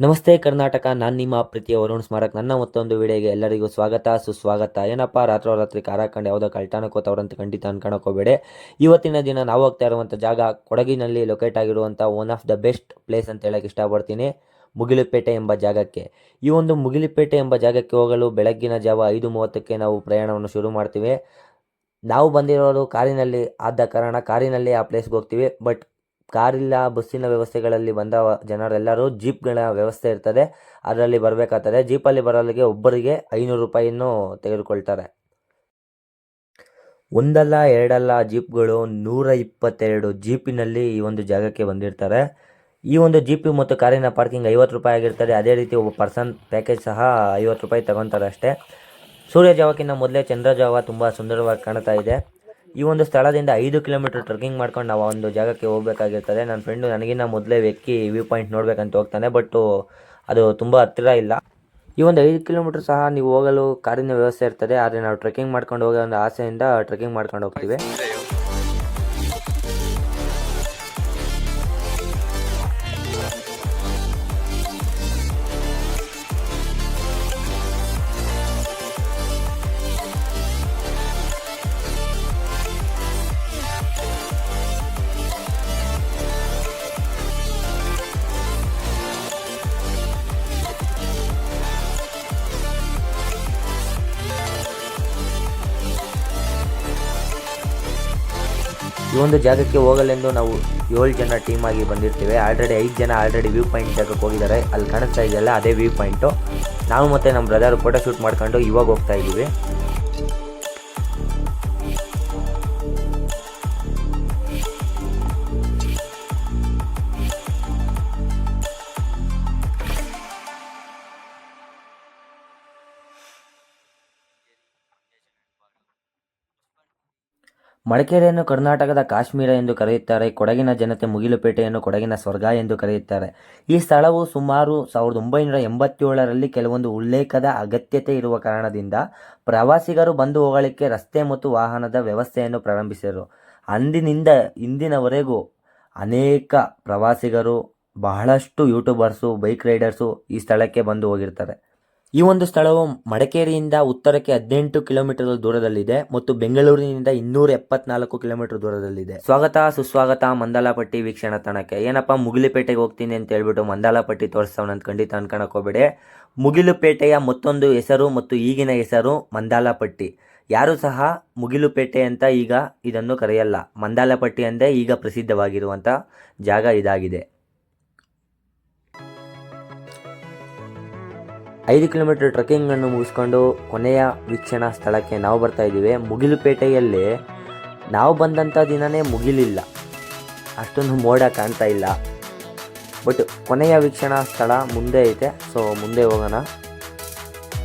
ನಮಸ್ತೆ ಕರ್ನಾಟಕ, ನಾನು ನಿಮ್ಮ ಪ್ರೀತಿಯ ವರುಣ್ ಸ್ಮಾರಕ. ನನ್ನ ಮತ್ತೊಂದು ವಿಡಿಯೋಗೆ ಎಲ್ಲರಿಗೂ ಸ್ವಾಗತ, ಸುಸ್ವಾಗತ. ಏನಪ್ಪ, ರಾತ್ರೋರಾತ್ರಿ ಕಾರಾಕಂಡು ಯಾವುದೋ ಅಂತ ಖಂಡಿತ ಅನ್ಕೊಳಕ್ ಹೋಗಬೇಡಿ ಇವತ್ತಿನ ದಿನ ನಾವು ಹೋಗ್ತಾ ಇರುವಂಥ ಜಾಗ ಕೊಡಗಿನಲ್ಲಿ ಲೊಕೇಟ್ ಆಗಿರುವಂಥ one of the best place ಅಂತ ಹೇಳಕ್ಕೆ ಇಷ್ಟಪಡ್ತೀನಿ, ಮುಗಿಲುಪೇಟೆ ಎಂಬ ಜಾಗಕ್ಕೆ. ಈ ಒಂದು ಮುಗಿಲುಪೇಟೆ ಎಂಬ ಜಾಗಕ್ಕೆ ಹೋಗಲು ಬೆಳಗ್ಗಿನ ಜಾವ ಐದು ಮೂವತ್ತಕ್ಕೆ ನಾವು ಪ್ರಯಾಣವನ್ನು ಶುರು ಮಾಡ್ತೀವಿ. ನಾವು ಬಂದಿರೋರು ಕಾರಿನಲ್ಲಿ ಆದ ಕಾರಣ ಕಾರಿನಲ್ಲಿ ಆ ಪ್ಲೇಸ್ಗೆ ಹೋಗ್ತೀವಿ. ಬಟ್ ಕಾರಿಲ್ಲ, ಬಸ್ಸಿನ ವ್ಯವಸ್ಥೆಗಳಲ್ಲಿ ಬಂದ ಜನರೆಲ್ಲರೂ ಜೀಪ್ಗಳ ವ್ಯವಸ್ಥೆ ಇರ್ತದೆ. ಅದರಲ್ಲಿ ಬರಬೇಕಾಗ್ತದೆ. ಜೀಪಲ್ಲಿ ಬರೋಲ್ಲಿಗೆ ಒಬ್ಬರಿಗೆ ಐನೂರು ರೂಪಾಯಿಯನ್ನು ತೆಗೆದುಕೊಳ್ತಾರೆ. ಒಂದಲ್ಲ, ಎರಡಲ್ಲ ಜೀಪ್ಗಳು ನೂರ ಇಪ್ಪತ್ತೆರಡು ಜೀಪಿನಲ್ಲಿ ಈ ಒಂದು ಜಾಗಕ್ಕೆ ಬಂದಿರ್ತಾರೆ. ಈ ಒಂದು ಜೀಪಿ ಮತ್ತು ಕಾರಿನ ಪಾರ್ಕಿಂಗ್ ಐವತ್ತು ರೂಪಾಯಿ ಆಗಿರ್ತದೆ. ಅದೇ ರೀತಿ ಒಬ್ಬ ಪರ್ಸನ್ ಪ್ಯಾಕೇಜ್ ಸಹ ಐವತ್ತು ರೂಪಾಯಿ ತಗೊತಾರೆ ಅಷ್ಟೇ. ಸೂರ್ಯ ಜಾವಕ್ಕಿಂತ ಮೊದಲೇ ಚಂದ್ರ ಜಾವ ತುಂಬ ಸುಂದರವಾಗಿ ಕಾಣ್ತಾ ಇದೆ. ಈ ಒಂದು ಸ್ಥಳದಿಂದ ಐದು ಕಿಲೋಮೀಟರ್ ಟ್ರೆಕ್ಕಿಂಗ್ ಮಾಡ್ಕೊಂಡು ನಾವು ಒಂದು ಜಾಗಕ್ಕೆ ಹೋಗಬೇಕಾಗಿರ್ತದೆ. ನನ್ನ ಫ್ರೆಂಡು ನನಗಿನ್ನ ಮೊದಲೇ ವ್ಯಕ್ತಿ ವ್ಯೂ ಪಾಯಿಂಟ್ ನೋಡಬೇಕಂತ ಹೋಗ್ತಾನೆ ಬಟ್ಟು ಅದು ತುಂಬ ಹತ್ತಿರ ಇಲ್ಲ. ಈ ಒಂದು ಐದು ಕಿಲೋಮೀಟರ್ ಸಹ ನೀವು ಹೋಗಲು ಕಾರಿನ ವ್ಯವಸ್ಥೆ ಇರ್ತದೆ, ಆದರೆ ನಾವು ಟ್ರೆಕ್ಕಿಂಗ್ ಮಾಡ್ಕೊಂಡು ಹೋಗೋ ಒಂದು ಆಸೆಯಿಂದ ಟ್ರೆಕ್ಕಿಂಗ್ ಮಾಡ್ಕೊಂಡು ಹೋಗ್ತೀವಿ. ಈ ಒಂದು ಜಾಗಕ್ಕೆ ಹೋಗಲೆಂದು ನಾವು ಏಳು ಜನ ಟೀಮ್ ಆಗಿ ಬಂದಿರ್ತೀವಿ. ಆಲ್ರೆಡಿ ಐದು ಜನ ಆಲ್ರೆಡಿ ವ್ಯೂ ಪಾಯಿಂಟ್ ಜಾಗಕ್ಕೆ ಹೋಗಿದ್ದಾರೆ. ಅಲ್ಲಿ ಕಾಣಿಸ್ತಾ ಇದೆಯಲ್ಲ, ಅದೇ ವ್ಯೂ ಪಾಯಿಂಟು ನಾವು ಮತ್ತು ನಮ್ಮ ಬ್ರದರ್ ಫೋಟೋ ಶೂಟ್ ಮಾಡ್ಕೊಂಡು ಇವಾಗ ಹೋಗ್ತಾ ಇದ್ದೀವಿ ಮಡಿಕೇರಿಯನ್ನು ಕರ್ನಾಟಕದ ಕಾಶ್ಮೀರ ಎಂದು ಕರೆಯುತ್ತಾರೆ, ಕೊಡಗಿನ ಜನತೆ ಮುಗಿಲುಪೇಟೆಯನ್ನು ಕೊಡಗಿನ ಸ್ವರ್ಗ ಎಂದು ಕರೆಯುತ್ತಾರೆ. ಈ ಸ್ಥಳವು ಸುಮಾರು ಸಾವಿರದ ಒಂಬೈನೂರ ಎಂಬತ್ತೇಳರಲ್ಲಿ ಕೆಲವೊಂದು ಉಲ್ಲೇಖದ ಅಗತ್ಯತೆ ಇರುವ ಕಾರಣದಿಂದ ಪ್ರವಾಸಿಗರು ಬಂದು ಹೋಗಲಿಕ್ಕೆ ರಸ್ತೆ ಮತ್ತು ವಾಹನದ ವ್ಯವಸ್ಥೆಯನ್ನು ಪ್ರಾರಂಭಿಸಿದರು. ಅಂದಿನಿಂದ ಇಂದಿನವರೆಗೂ ಅನೇಕ ಪ್ರವಾಸಿಗರು, ಬಹಳಷ್ಟು ಯೂಟ್ಯೂಬರ್ಸು ಬೈಕ್ ರೈಡರ್ಸು ಈ ಸ್ಥಳಕ್ಕೆ ಬಂದು ಹೋಗಿರ್ತಾರೆ. ಈ ಒಂದು ಸ್ಥಳವು ಮಡಿಕೇರಿಯಿಂದ ಉತ್ತರಕ್ಕೆ ಹದಿನೆಂಟು ಕಿಲೋಮೀಟರ್ ದೂರದಲ್ಲಿದೆ ಮತ್ತು ಬೆಂಗಳೂರಿನಿಂದ ಇನ್ನೂರ ಎಪ್ಪತ್ನಾಲ್ಕು ಕಿಲೋಮೀಟರ್ ದೂರದಲ್ಲಿದೆ. ಸ್ವಾಗತ, ಸುಸ್ವಾಗತ, ಮಂದಾಲಪಟ್ಟಿ ವೀಕ್ಷಣಾ ತಾಣಕ್ಕೆ. ಏನಪ್ಪ, ಮುಗಿಲುಪೇಟೆಗೆ ಹೋಗ್ತೀನಿ ಅಂತ ಹೇಳ್ಬಿಟ್ಟು ಮಂದಾಲಪಟ್ಟಿ ತೋರಿಸ್ತಾವನ ಅಂತ ಖಂಡಿತ ಅನ್ಕೊಳಕ್ ಹೋಗ್ಬೇಡಿ. ಮುಗಿಲುಪೇಟೆಯ ಮತ್ತೊಂದು ಹೆಸರು ಮತ್ತು ಈಗಿನ ಹೆಸರು ಮಂದಾಲಪಟ್ಟಿ. ಯಾರು ಸಹ ಮುಗಿಲುಪೇಟೆ ಅಂತ ಈಗ ಇದನ್ನು ಕರೆಯಲ್ಲ. ಮಂದಾಲಪಟ್ಟಿ ಅಂದೇ ಈಗ ಪ್ರಸಿದ್ಧವಾಗಿರುವಂಥ ಜಾಗ ಇದಾಗಿದೆ. ಐದು ಕಿಲೋಮೀಟರ್ ಟ್ರೆಕ್ಕಿಂಗ್ ಅನ್ನು ಮುಗಿಸ್ಕೊಂಡು ಕೊನೆಯ ವೀಕ್ಷಣಾ ಸ್ಥಳಕ್ಕೆ ನಾವು ಬರ್ತಾ ಇದ್ದೀವಿ. ಮುಗಿಲುಪೇಟೆಯಲ್ಲಿ ನಾವು ಬಂದಂಥ ದಿನನೇ ಮುಗಿಲಿಲ್ಲ. ಅಷ್ಟೊಂದು ಮೋಡ ಕಾಣ್ತಾ ಇಲ್ಲ. ಬಟ್ ಕೊನೆಯ ವೀಕ್ಷಣಾ ಸ್ಥಳ ಮುಂದೆ ಐತೆ. ಸೊ ಮುಂದೆ ಹೋಗೋಣ.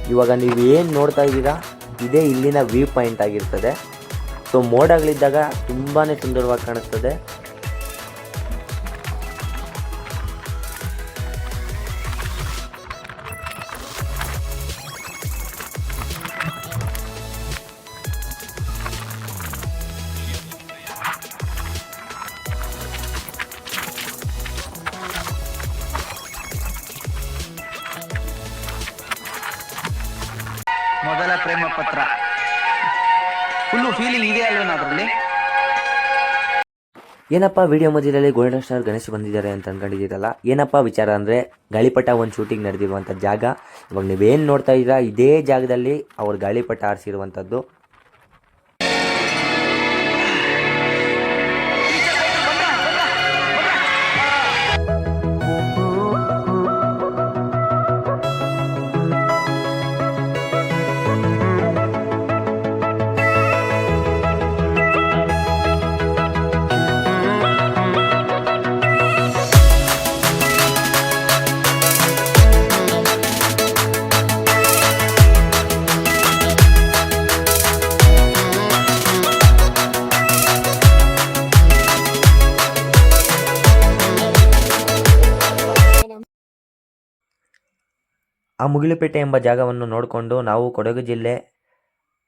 ಇವಾಗ ನೀವು ಏನು ನೋಡ್ತಾ ಇದ್ದೀರಾ? ಇದೇ ಇಲ್ಲಿನ ವ್ಯೂ ಪಾಯಿಂಟ್ ಆಗಿರ್ತದೆ. ಸೊ ಮೋಡಗಳಿದ್ದಾಗ ತುಂಬಾ ಸುಂದರವಾಗಿ ಕಾಣಿಸ್ತದೆ. ಪತ್ರ ಫುಲ್ಲು ಫೀಲಿಂಗ್ ಇದೆ ಅಲ್ವೇನೋ ಅದರಲ್ಲಿ? ಏನಪ್ಪ ವಿಡಿಯೋ ಮಧ್ಯದಲ್ಲಿ ಗೋಲ್ಡನ್ ಸ್ಟಾರ್ ಗಣೇಶ್ ಬಂದಿದ್ದಾರೆ ಅಂತ ಅನ್ಕೊಂಡಿದ್ದೀರಲ್ಲ? ಏನಪ್ಪ ವಿಚಾರ ಅಂದರೆ ಗಾಳಿಪಟ ಒಂದು ಶೂಟಿಂಗ್ ನಡೆದಿರುವಂಥ ಜಾಗ. ಇವಾಗ ನೀವೇನು ನೋಡ್ತಾ ಇದ್ದೀರಾ? ಇದೇ ಜಾಗದಲ್ಲಿ ಅವ್ರು ಗಾಳಿಪಟ ಆರಿಸಿರುವಂಥದ್ದು ಆ ಮುಗಿಲುಪೇಟೆ ಎಂಬ ಜಾಗವನ್ನು ನೋಡಿಕೊಂಡು ನಾವು ಕೊಡಗು ಜಿಲ್ಲೆ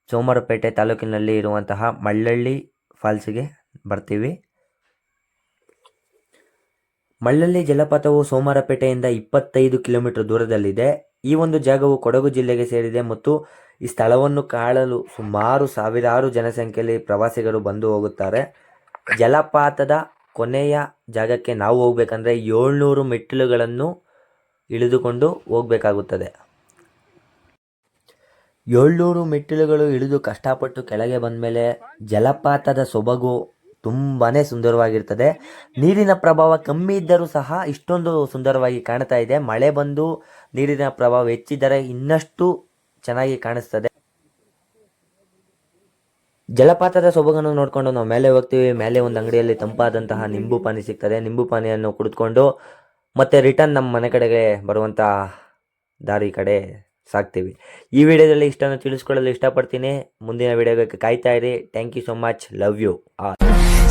ಸೋಮವಾರಪೇಟೆ ತಾಲೂಕಿನಲ್ಲಿ ಇರುವಂತಹ ಮಳ್ಳಳ್ಳಿ ಫಾಲ್ಸ್ಗೆ ಬರ್ತೀವಿ. ಮಳ್ಳಳ್ಳಿ ಜಲಪಾತವು ಸೋಮವಾರಪೇಟೆಯಿಂದ ಇಪ್ಪತ್ತೈದು ಕಿಲೋಮೀಟರ್ ದೂರದಲ್ಲಿದೆ. ಈ ಒಂದು ಜಾಗವು ಕೊಡಗು ಜಿಲ್ಲೆಗೆ ಸೇರಿದೆ ಮತ್ತು ಈ ಸ್ಥಳವನ್ನು ಕಾಣಲು ಸುಮಾರು ಸಾವಿರಾರು ಜನಸಂಖ್ಯೆಯಲ್ಲಿ ಪ್ರವಾಸಿಗರು ಬಂದು ಹೋಗುತ್ತಾರೆ. ಜಲಪಾತದ ಕೊನೆಯ ಜಾಗಕ್ಕೆ ನಾವು ಹೋಗ್ಬೇಕಂದ್ರೆ ಏಳ್ನೂರು ಮೆಟ್ಟಿಲುಗಳನ್ನು ಇಳಿದುಕೊಂಡು ಹೋಗಬೇಕಾಗುತ್ತದೆ. ಏಳ್ನೂರು ಮೆಟ್ಟಿಲುಗಳು ಇಳಿದು ಕಷ್ಟಪಟ್ಟು ಕೆಳಗೆ ಬಂದಮೇಲೆ ಜಲಪಾತದ ಸೊಬಗು ತುಂಬಾ ಸುಂದರವಾಗಿರ್ತದೆ. ನೀರಿನ ಪ್ರಭಾವ ಕಮ್ಮಿ ಇದ್ದರೂ ಸಹ ಇಷ್ಟೊಂದು ಸುಂದರವಾಗಿ ಕಾಣ್ತಾ ಇದೆ. ಮಳೆ ಬಂದು ನೀರಿನ ಪ್ರಭಾವ ಹೆಚ್ಚಿದರೆ ಇನ್ನಷ್ಟು ಚೆನ್ನಾಗಿ ಕಾಣಿಸ್ತದೆ. ಜಲಪಾತದ ಸೊಬಗನ್ನು ನೋಡಿಕೊಂಡು ನಾವು ಮೇಲೆ ಹೋಗ್ತೀವಿ. ಮೇಲೆ ಒಂದು ಅಂಗಡಿಯಲ್ಲಿ ತಂಪಾದಂತಹ ನಿಂಬು ಪಾನಿ ಸಿಗ್ತದೆ. ನಿಂಬು ಪಾನಿಯನ್ನು ಕುಡಿದುಕೊಂಡು ಮತ್ತೆ ರಿಟರ್ನ್ ನಮ್ಮ ಮನೆ ಕಡೆಗೆ ಬರುವಂಥ ದಾರಿ ಕಡೆ ಸಾಕ್ತೀವಿ ಈ ವಿಡಿಯೋದಲ್ಲಿ ಇಷ್ಟನ್ನು ತಿಳಿಸ್ಕೊಳ್ಳಲು ಇಷ್ಟಪಡ್ತೀನಿ ಮುಂದಿನ ವಿಡಿಯೋಗೆ ಕಾಯ್ತಾ ಇರಿ thank you so much love you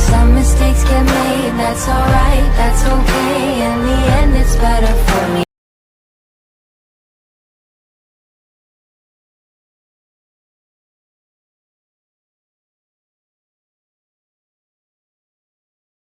Some mistakes get made, that's alright, that's okay. In the end, it's better.